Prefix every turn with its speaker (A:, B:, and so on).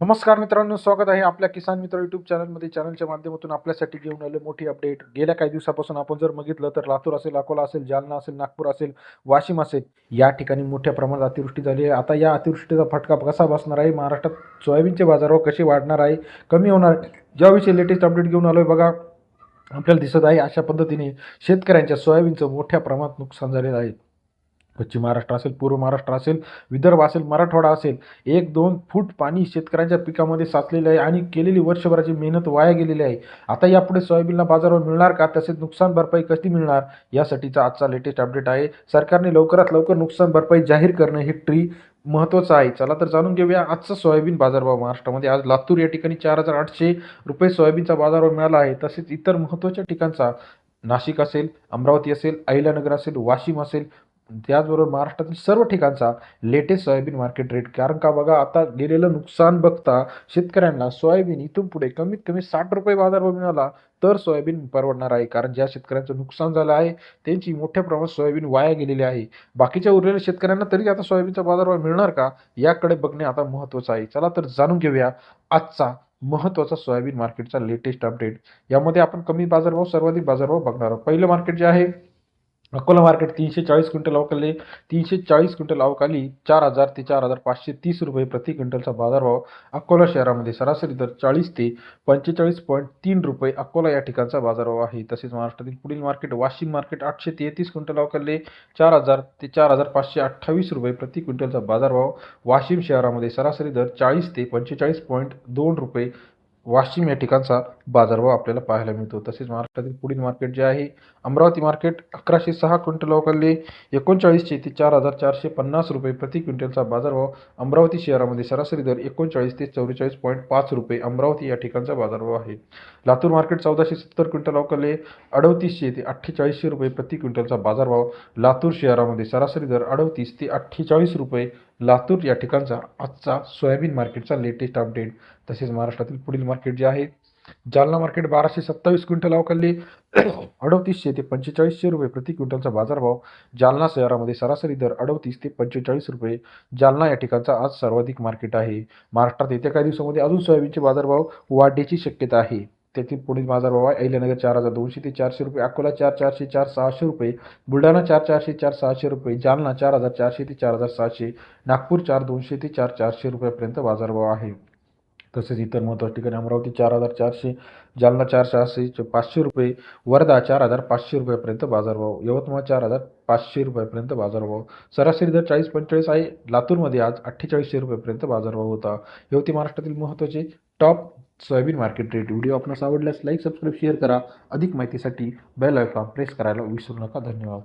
A: नमस्कार मित्रांनो स्वागत आहे आपल्या किसान मित्र युट्यूब चॅनलमध्ये चॅनलच्या माध्यमातून आपल्यासाठी घेऊन आले मोठी अपडेट गेल्या काही दिवसापासून आपण जर बघितलं तर लातूर असेल अकोला असेल जालना असेल नागपूर असेल वाशिम असेल या ठिकाणी मोठ्या प्रमाणात अतिवृष्टी झाली आहे. आता या अतिवृष्टीचा फटका कसा बसणार आहे? महाराष्ट्रात सोयाबीनचे बाजारभाव कसे वाढणार आहे? कमी होणार ज्याविषयी लेटेस्ट अपडेट घेऊन आलो आहे बघा. आपल्याला दिसत आहे अशा पद्धतीने शेतकऱ्यांच्या सोयाबीनचं मोठ्या प्रमाणात नुकसान झालेलं आहे. पश्चिम महाराष्ट्र असेल पूर्व महाराष्ट्र असेल विदर्भ असेल मराठवाडा असेल एक दोन फूट पाणी शेतकऱ्यांच्या पिकामध्ये साचलेलं आहे आणि केलेली वर्षभराची मेहनत वाया गेलेली आहे. आता यापुढे सोयाबीनला बाजारावर मिळणार का? तसेच नुकसान भरपाई कशी मिळणार? यासाठीचा आजचा लेटेस्ट अपडेट आहे. सरकारने लवकरात लवकर नुकसान भरपाई जाहीर करणं हे ट्री महत्त्वाचं आहे. चला तर जाणून घेऊया आजचा सोयाबीन बाजारभाव महाराष्ट्रामध्ये. आज लातूर या ठिकाणी चार हजार आठशे रुपये सोयाबीनचा बाजारभाव मिळाला आहे. तसेच इतर महत्त्वाच्या ठिकाणचा नाशिक असेल अमरावती असेल अहिल्यानगर असेल वाशिम असेल त्याचबरोबर महाराष्ट्रातील सर्व ठिकाणचा लेटेस्ट सोयाबीन मार्केट रेट कारण का बघा आता गेलेलं नुकसान बघता शेतकऱ्यांना सोयाबीन इथून पुढे कमीत कमी साठ रुपये बाजारभाव मिळाला तर सोयाबीन परवडणार आहे. कारण ज्या शेतकऱ्यांचं नुकसान झालं आहे त्यांची मोठ्या प्रमाणात सोयाबीन वाया गेलेली आहे. बाकीच्या उरलेल्या शेतकऱ्यांना तरी आता सोयाबीनचा बाजारभाव मिळणार का याकडे बघणे आता महत्त्वाचं आहे. चला तर जाणून घेऊया आजचा महत्त्वाचा सोयाबीन मार्केटचा लेटेस्ट अपडेट यामध्ये आपण कमी बाजारभाव सर्वाधिक बाजारभाव बघणार आहोत. पहिलं मार्केट जे आहे अकोला मार्केट तीनशे चाळीस क्विंटल अवकाली तीनशे चाळीस क्विंटल अवकाली चार हजार ते चार हजार पाचशे तीस रुपये प्रति क्विंटलचा बाजारभाव अकोला शहरामध्ये सरासरी दर चाळीस ते पंचेचाळीस पॉईंट तीन रुपये अकोला या ठिकाणचा बाजारभाव आहे. तसेच महाराष्ट्रातील पुढील मार्केट वाशिम मार्केट आठशे तेहतीस क्विंटल अवकाले चार हजार ते चार हजार पाचशे अठ्ठावीस रुपये प्रति क्विंटलचा बाजारभाव वाशिम शहरामध्ये सरासरी दर चाळीस ते पंचेचाळीस पॉईंट दोन रुपये वाशिम या ठिकाणचा बाजारभाव आपल्याला पाहायला मिळतो. तसेच महाराष्ट्रातील पुढील मार्केट जे आहे अमरावती मार्केट अकराशे सहा क्विंटल अवकाले एकोणचाळीसशे ते चार हजार चारशे पन्नास रुपये प्रति क्विंटलचा बाजारभाव अमरावती शहरामध्ये सरासरी दर एकोणचाळीस ते चौवेचाळीस पॉईंट पाच रुपये अमरावती या ठिकाणचा बाजारभाव आहे. लातूर मार्केट चौदाशे सत्तर क्विंटल अवकाले अडतीसशे ते अठ्ठेचाळीसशे रुपये प्रति क्विंटलचा बाजारभाव लातूर शहरामध्ये सरासरी दर अडतीस ते अठ्ठेचाळीस रुपये लातूर या ठिकाणचा आजचा सोयाबीन मार्केटचा लेटेस्ट अपडेट तसेच महाराष्ट्रातील पुढील मार्केट जे आहे जालना मार्केट बाराशे सत्तावीस क्विंटल अवकाली. अडतीसशे ते पंचेचाळीसशे रुपये प्रति क्विंटलचा बाजारभाव. जालना शहरामध्ये सरासरी दर अडतीस ते पंचेचाळीस रुपये. जालना या ठिकाणचा आज सर्वाधिक मार्केट आहे. महाराष्ट्रात येत्या काही दिवसामध्ये अजून सोयाबीनचे बाजारभाव वाढण्याची शक्यता आहे. त्याची पुणे बाजारभाव आहे. अहिल्यानगर चार हजार दोनशे ते चारशे रुपये अकोला चार चारशे चार सहाशे रुपये बुलढाणा चार चारशे चार सहाशे रुपये जालना चार हजार चारशे ते चार हजार सहाशे नागपूर चार दोनशे ते चार चारशे रुपयापर्यंत बाजारभाव आहे. तसेच इतर महत्त्वाच्या ठिकाणी अमरावती चार हजार चारशे जालना चार चारशे पाचशे रुपये वर्धा चार हजार पाचशे रुपयापर्यंत बाजारभाव यवतमाळ चार हजार पाचशे रुपयापर्यंत बाजारभाव सरासरी दर चाळीस पंचेचाळीस आहे. लातूरमध्ये आज अठ्ठेचाळीसशे रुपयापर्यंत बाजारभाव होता. यवती महाराष्ट्रातील महत्त्वाचे top soybean market rate video आपणास आवडल्यास लाईक सबस्क्राईब शेअर करा. अधिक माहितीसाठी बेल आयकॉन प्रेस करायला विसरू नका. धन्यवाद.